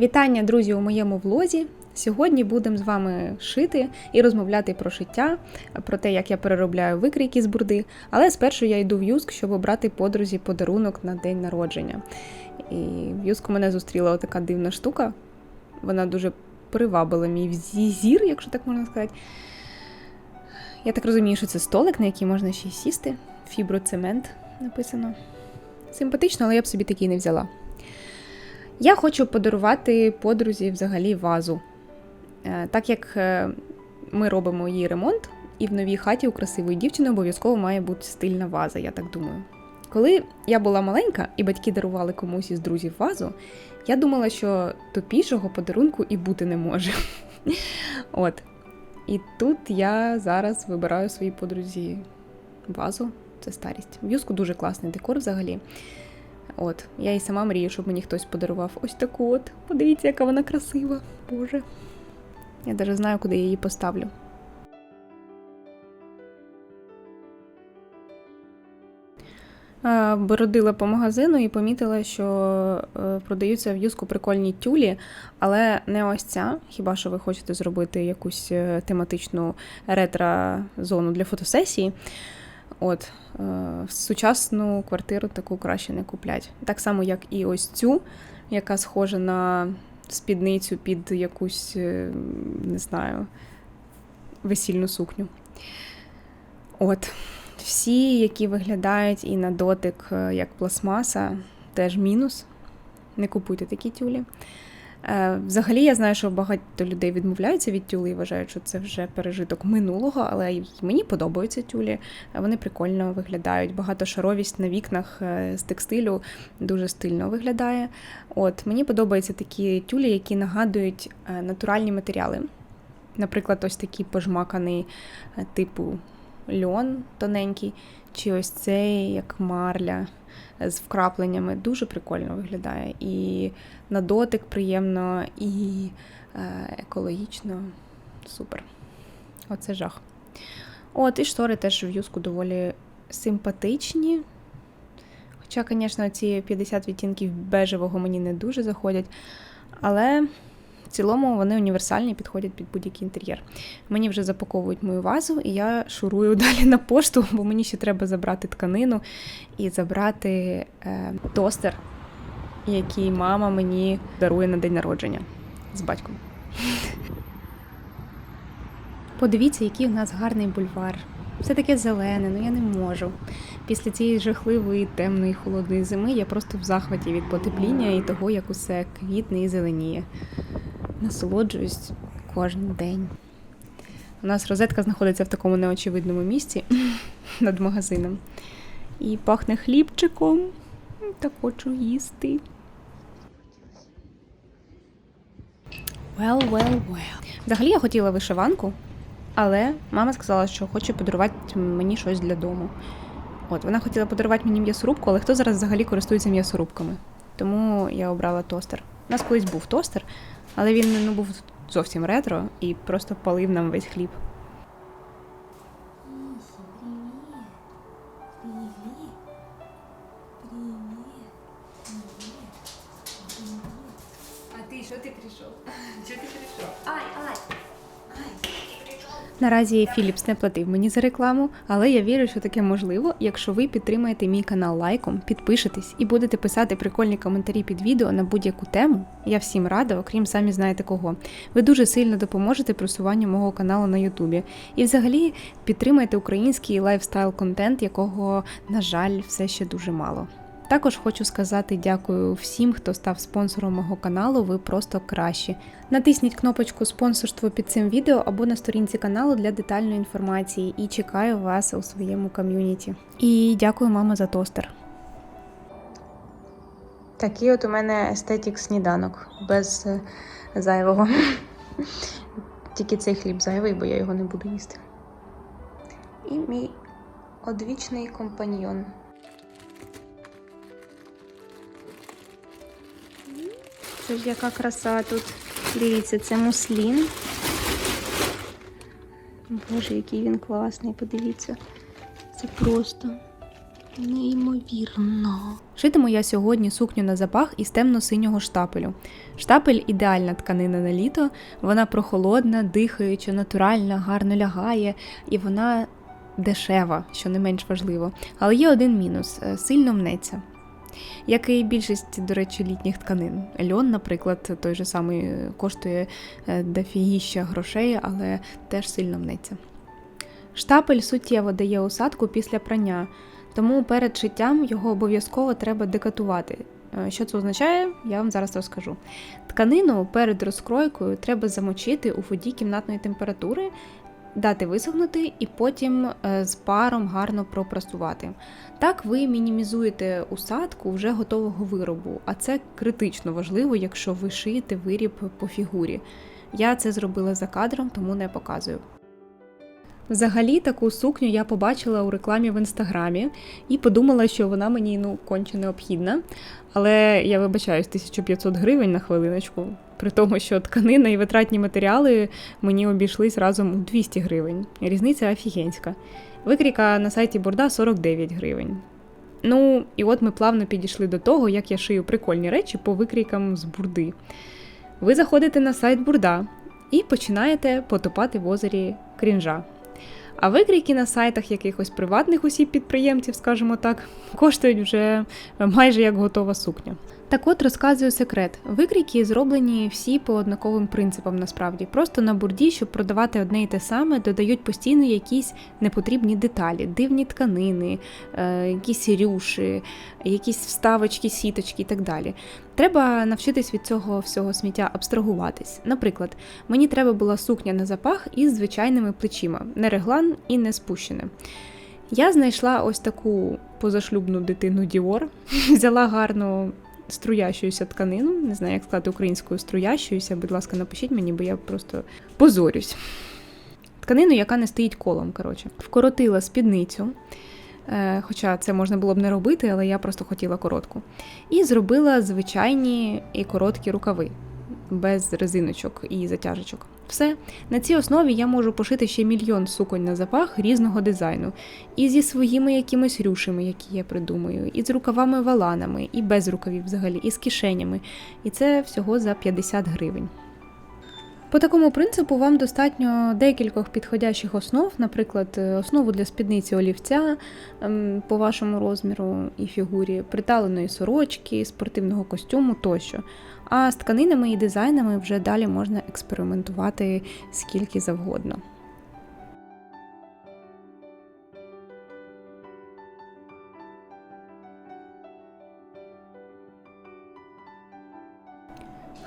Вітання, друзі, у моєму влозі. Сьогодні будемо з вами шити і розмовляти про шиття, про те, як я переробляю викрійки з бурди. Але спершу я йду в Юск, щоб обрати подрузі подарунок на день народження. І в Юску мене зустріла така дивна штука. Вона дуже привабила мій зір, якщо так можна сказати. Я так розумію, що це столик, на який можна ще й сісти. Фіброцемент написано. Симпатично, але я б собі такий не взяла. Я хочу подарувати подрузі взагалі вазу. Е, Так як е, ми робимо її ремонт, і в новій хаті у красивої дівчини обов'язково має бути стильна ваза, я так думаю. Коли я була маленька і батьки дарували комусь із друзів вазу, я думала, що тупішого подарунку і бути не може. От. І тут я зараз вибираю своїй подрузі вазу. Це старість. В юску дуже класний декор взагалі. От, я і сама мрію, щоб мені хтось подарував ось таку от. Подивіться, яка вона красива. Боже. Я навіть знаю, куди я її поставлю. Бородила по магазину і помітила, що е, продаються в юску прикольні тюлі, але не ось ця. Хіба що ви хочете зробити якусь е, тематичну ретро-зону для фотосесії. От, е, сучасну квартиру таку краще не куплять. Так само, як і ось цю, яка схожа на спідницю під якусь, е, не знаю, весільну сукню. От. Всі, які виглядають і на дотик е, як пластмаса, теж мінус. Не купуйте такі тюлі. Е, Взагалі, я знаю, що багато людей відмовляються від тюли і вважають, що це вже пережиток минулого, але мені подобаються тюлі. Е, Вони прикольно виглядають. Багатошаровість на вікнах е, з текстилю дуже стильно виглядає. От мені подобаються такі тюлі, які нагадують натуральні матеріали. Наприклад, ось такий пожмаканий типу льон тоненький, чи ось цей як марля з вкрапленнями. Дуже прикольно виглядає. І на дотик приємно, і е, екологічно. Супер. Оце жах. От, і штори теж в юску доволі симпатичні. Хоча, звісно, ці 50 відтінків бежевого мені не дуже заходять. Але цілому вони універсальні, підходять під будь-який інтер'єр. Мені вже запаковують мою вазу, і я шурую далі на пошту, бо мені ще треба забрати тканину і забрати е, тостер, який мама мені дарує на день народження з батьком. Подивіться, який у нас гарний бульвар. Все таке зелене, ну я не можу. Після цієї жахливої темної холодної зими я просто в захваті від потепління і того, як усе квітне і зеленіє. Насолоджуюсь кожен день. У нас розетка знаходиться в такому неочевидному місці над магазином. І пахне хлібчиком. Та хочу їсти. Well, well, well. Взагалі я хотіла вишиванку, але мама сказала, що хоче подарувати мені щось для дому. От, вона хотіла подарувати мені м'ясорубку, але хто зараз взагалі користується м'ясорубками? Тому я обрала тостер. У нас колись був тостер, але він ну, був зовсім ретро і просто палив нам весь хліб. Наразі Філіпс не платив мені за рекламу, але я вірю, що таке можливо, якщо ви підтримаєте мій канал лайком, підпишетесь і будете писати прикольні коментарі під відео на будь-яку тему. Я всім рада, окрім самі знаєте кого. Ви дуже сильно допоможете просуванню мого каналу на Ютубі. І взагалі підтримайте український лайфстайл контент, якого, на жаль, все ще дуже мало. Також хочу сказати дякую всім, хто став спонсором мого каналу. Ви просто кращі. Натисніть кнопочку спонсорство під цим відео або на сторінці каналу для детальної інформації. І чекаю вас у своєму ком'юніті. І дякую, мама, за тостер. Такий от у мене естетик сніданок без е, зайвого. Тільки цей хліб зайвий, бо я його не буду їсти. І мій одвічний компаньйон. Це ж яка краса тут. Дивіться, це муслін. Боже, який він класний, подивіться. Це просто Неймовірно. Шитиму я сьогодні сукню на запах із темно-синього штапелю. Штапель ідеальна тканина на літо, вона прохолодна, дихаюча, натуральна, гарно лягає, і вона дешева, що не менш важливо. Але є один мінус е, сильно мнеться. Як і більшість, до речі, літніх тканин. Льон, наприклад, той же самий е, коштує е, дофігіща грошей, але теж сильно мнеться. Штапель суттєво дає осадку після прання, тому перед шиттям його обов'язково треба декатувати. Е, Що це означає, я вам зараз розкажу. Тканину перед розкройкою треба замочити у воді кімнатної температури, дати висохнути і потім е, з паром гарно пропрасувати. Так ви мінімізуєте усадку вже готового виробу, а це критично важливо, якщо ви шиєте виріб по фігурі. Я це зробила за кадром, тому не показую. Взагалі таку сукню я побачила у рекламі в інстаграмі і подумала, що вона мені ну конче необхідна. Але я вибачаюсь 1500 гривень на хвилиночку, при тому, що тканина і витратні матеріали мені обійшлись разом у 200 гривень. Різниця офігенська. Викрійка на сайті Бурда 49 гривень. Ну, і от ми плавно підійшли до того, як я шию прикольні речі по викрійкам з бурди. Ви заходите на сайт Бурда і починаєте потопати в озері крінжа. А викрійки на сайтах якихось приватних осіб-підприємців, скажімо так, коштують вже майже як готова сукня. Так от розказую секрет. Викрійки зроблені всі по однаковим принципам насправді. Просто на бурді, щоб продавати одне і те саме, додають постійно якісь непотрібні деталі, дивні тканини, е, якісь рюші, якісь вставочки, сіточки і так далі. Треба навчитись від цього всього сміття абстрагуватись. Наприклад, мені треба була сукня на запах із звичайними плечима, не реглан і не спущене. Я знайшла ось таку позашлюбну дитину Діор, взяла гарну струящуюся тканину, не знаю, як сказати українською струящуюся, будь ласка, напишіть мені, бо я просто позорюсь. Тканину, яка не стоїть колом, коротше. Вкоротила спідницю, е, хоча це можна було б не робити, але я просто хотіла коротку. І зробила звичайні і короткі рукави, без резиночок і затяжечок. Все. На цій основі я можу пошити ще мільйон суконь на запах різного дизайну. І зі своїми якимись рюшами, які я придумаю, і з рукавами-валанами, і без рукавів взагалі, і з кишенями. І це всього за 50 гривень. По такому принципу вам достатньо декількох підходящих основ, наприклад, е, основу для спідниці олівця ем, по вашому розміру і фігурі, приталеної сорочки, спортивного костюму тощо. А з тканинами і дизайнами вже далі можна експериментувати скільки завгодно.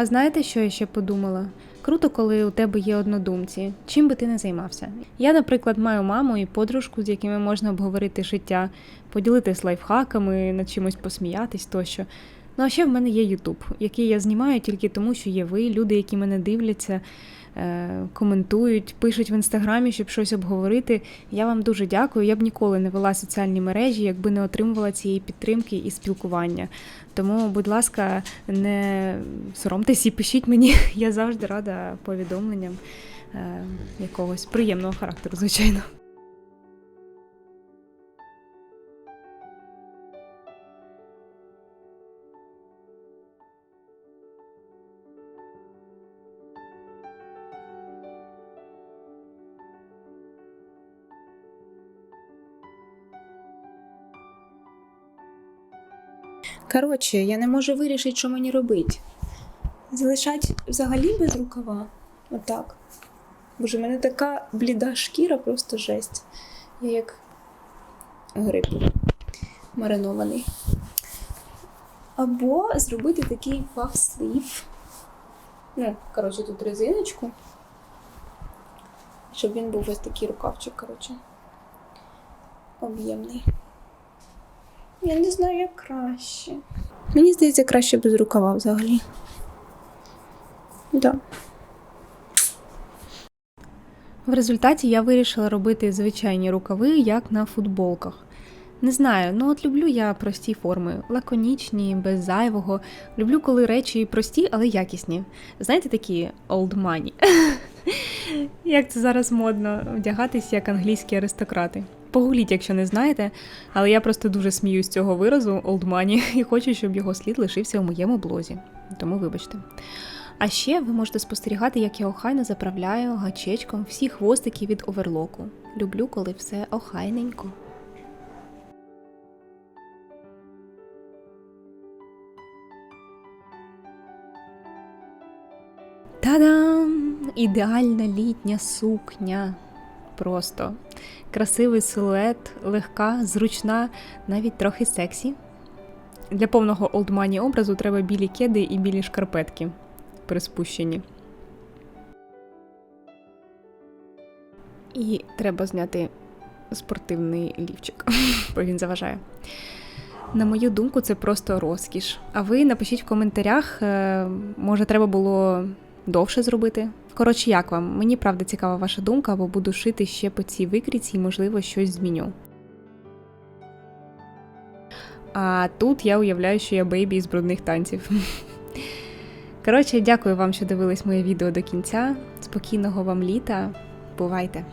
А знаєте, що я ще подумала? Круто, коли у тебе є однодумці, чим би ти не займався. Я, наприклад, маю маму і подружку, з якими можна обговорити життя, поділитись лайфхаками, над чимось посміятись тощо. Ну а ще в мене є Ютуб, який я знімаю тільки тому, що є ви, люди, які мене дивляться, коментують, пишуть в інстаграмі, щоб щось обговорити. Я вам дуже дякую. Я б ніколи не вела соціальні мережі, якби не отримувала цієї підтримки і спілкування. Тому, будь ласка, не соромтесь і пишіть мені. Я завжди рада повідомленням е, якогось приємного характеру, звичайно. Коротше, я не можу вирішити, що мені робити. Залишать взагалі без рукава. Отак. Боже, в мене така бліда шкіра, просто жесть. Я як гриб маринований. Або зробити такий паф-слів. Ну, коротше, тут резиночку. Щоб він був ось такий рукавчик, коротше. Об'ємний. Я не знаю, як краще. Мені здається, краще без рукава взагалі. Да. В результаті я вирішила робити звичайні рукави, як на футболках. Не знаю, ну от люблю я прості форми, лаконічні, без зайвого. Люблю, коли речі прості, але якісні. Знаєте, такі old money. Як це зараз модно вдягатись як англійські аристократи. Погуліть, якщо не знаєте, але я просто дуже сміюсь з цього виразу Old Money і хочу, щоб його слід лишився у моєму блозі. Тому вибачте. А ще ви можете спостерігати, як я охайно заправляю гачечком всі хвостики від оверлоку. Люблю, коли все охайненько. Та-дам! Ідеальна літня сукня. Просто красивий силует, легка, зручна, навіть трохи сексі. Для повного олдмані образу треба білі кеди і білі шкарпетки приспущені. І треба зняти спортивний лівчик, бо він заважає. На мою думку, це просто розкіш. А ви напишіть в коментарях, е, може, треба було довше зробити. Коротше, як вам? Мені правда цікава ваша думка, бо буду шити ще по цій викрійці і, можливо, щось зміню. А тут я уявляю, що я бейбі з брудних танців. Коротше, дякую вам, що дивились моє відео до кінця. Спокійного вам літа. Бувайте!